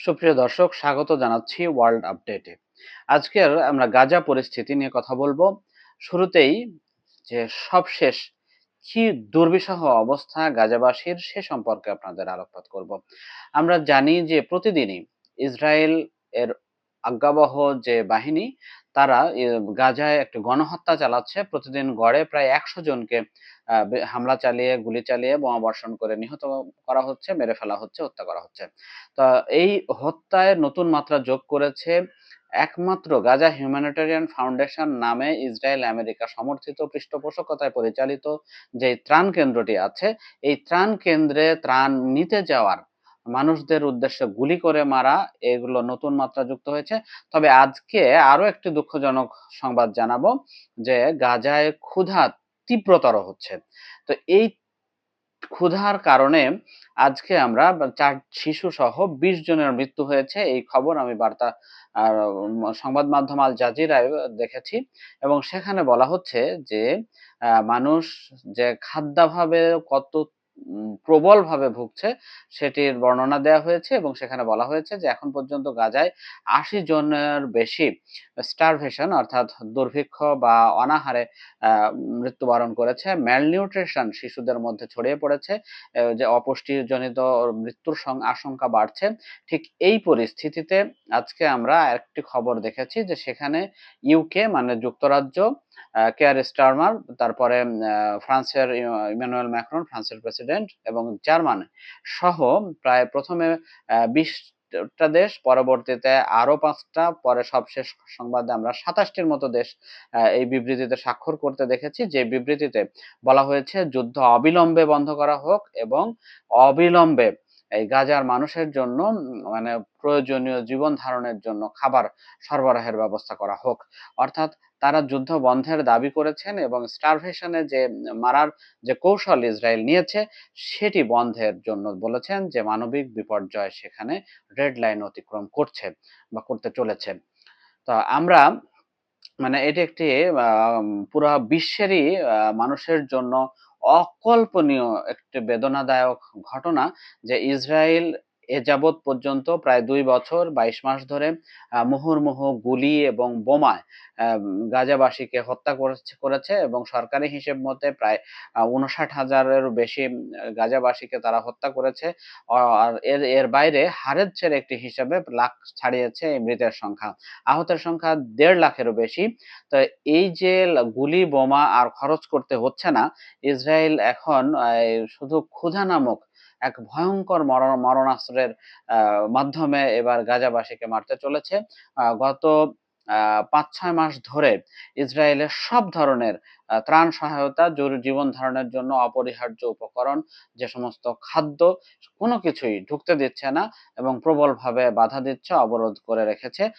সুপ্রিয় দর্শক, স্বাগত জানাচ্ছি ওয়ার্ল্ড আপডেটে আজকের আমরা গাজা পরিস্থিতি নিয়ে কথা বলব। শুরুতেই যে সবশেষ কি দুর্বিষহ অবস্থা গাজাবাসীর সে সম্পর্কে আপনাদের আলোকপাত করব। আমরা জানি যে প্রতিদিনই ইসরায়েল এর আজ্ঞাবহ যে বাহিনী তারা গাজায় একটি গণহত্যা চালাচ্ছে। প্রতিদিন গড়ে প্রায় একশো জনকে হামলা চালিয়ে, গুলি চালিয়ে বোমা বর্ষণ করে নিহত করা হচ্ছে, মেরে ফেলা হচ্ছে, হত্যা করা হচ্ছে। তো এই হত্যায় নতুন মাত্রা যোগ করেছে একমাত্র গাজা হিউম্যানিটেরিয়ান ফাউন্ডেশন নামে ইসরায়েল, আমেরিকা সমর্থিত পৃষ্ঠপোষকতায় পরিচালিত যে ত্রাণ কেন্দ্রটি আছে, এই ত্রাণ কেন্দ্রে ত্রাণ নিতে যাওয়ার মানুষদের উদ্দেশ্যে গুলি করে মারা এগুলো নতুন মাত্রা যুক্ত হয়েছে। তবে আজকে আরও একটি দুঃখজনক সংবাদ জানাব যে গাজায় ক্ষুধা তীব্রতর হচ্ছে। তো এই ক্ষুধার কারণে আজকে আমরা চার শিশু সহ বিশ জনের মৃত্যু হয়েছে। এই খবর আমি বার্তা সংবাদ মাধ্যম আল জাজিরায় দেখেছি এবং সেখানে বলা হচ্ছে যে মানুষ যে খাদ্যাভাবে কত প্রবলভাবে ভুগছে, সেটির বর্ণনা দেওয়া হয়েছে এবং সেখানে বলা হয়েছে যে এখন পর্যন্ত গাজায় আশি জনের বেশি স্টারভেশন অর্থাৎ দুর্ভিক্ষ বা অনাহারে মৃত্যুবরণ করেছে। ম্যালনিউট্রিশন শিশুদের মধ্যে ছড়িয়ে পড়েছে যে অপুষ্টিজনিত মৃত্যুর আশঙ্কা বাড়ছে। ঠিক এই পরিস্থিতিতে আজকে আমরা একটি খবর দেখেছি যে সেখানে ইউকে মানে যুক্তরাজ্য কেয়ার স্টারমার তারপরে ফ্রান্সের ইমানুয়েল ম্যাক্রন, ফ্রান্সের প্রেসিডেন্ট এবং জার্মান সহ প্রায় প্রথমে বিশটা দেশ, পরবর্তীতে আরও পাঁচটা, পরে সবশেষ সংবাদে আমরা সাতাশটির মতো দেশ এই বিবৃতিতে স্বাক্ষর করতে দেখেছি। যে বিবৃতিতে বলা হয়েছে, যুদ্ধ অবিলম্বে বন্ধ করা হোক এবং অবিলম্বে এই গাজার মানুষের জন্য মানে প্রয়োজনীয় জীবন ধারণের জন্য খাবার সরবরাহের ব্যবস্থা করা হোক। অর্থাৎ তারা যুদ্ধ বন্ধের দাবি করেছেন এবং স্টারভেশনে যে মারার যে কৌশল ইসরায়েল নিয়েছে, সেটি বন্ধের জন্য বলেছেন যে মানবিক বিপর্যয় সেখানে রেড লাইন অতিক্রম করছে বা করতে চলেছে। তো আমরা মানে এটি একটি পুরা বিশ্বেরই মানুষের জন্য অকল্পনীয় একটি বেদনাদায়ক ঘটনা যে ইসরায়েল এ যাবৎ পর্যন্ত প্রায় দুই বছর, বাইশ মাস ধরে মুহুর্মুহু গুলি এবং বোমায় গাজাবাসীকে হত্যা করেছে এবং সরকারি হিসেব মতে প্রায় উনষাট হাজারের বেশি গাজাবাসীকে তারা হত্যা করেছে। আর এর এর বাইরে হারেজের একটি হিসাবে লাখ ছাড়িয়েছে এই মৃতের সংখ্যা। আহতের সংখ্যা দেড় লাখেরও বেশি। তো এই যে গুলি, বোমা আর খরচ করতে হচ্ছে না, ইসরায়েল এখন শুধু ক্ষুধা নামক এক ভয়ঙ্কর মরণ, মরণাস্ত্রের মাধ্যমে এবার গাজাবাসীকে মারতে চলেছে। গত পাঁচ ছয় মাস ধরে ইসরায়েলের সব ধরনের ত্রাণ সহায়তা জীবন ধারণের জন্য অপরিহার্য উপকরণ, যে সমস্ত খাদ্য, কোনো কিছুই ঢুকতে দিচ্ছে না এবং প্রবলভাবে বাধা দিচ্ছে, অবরোধ করে রেখেছে।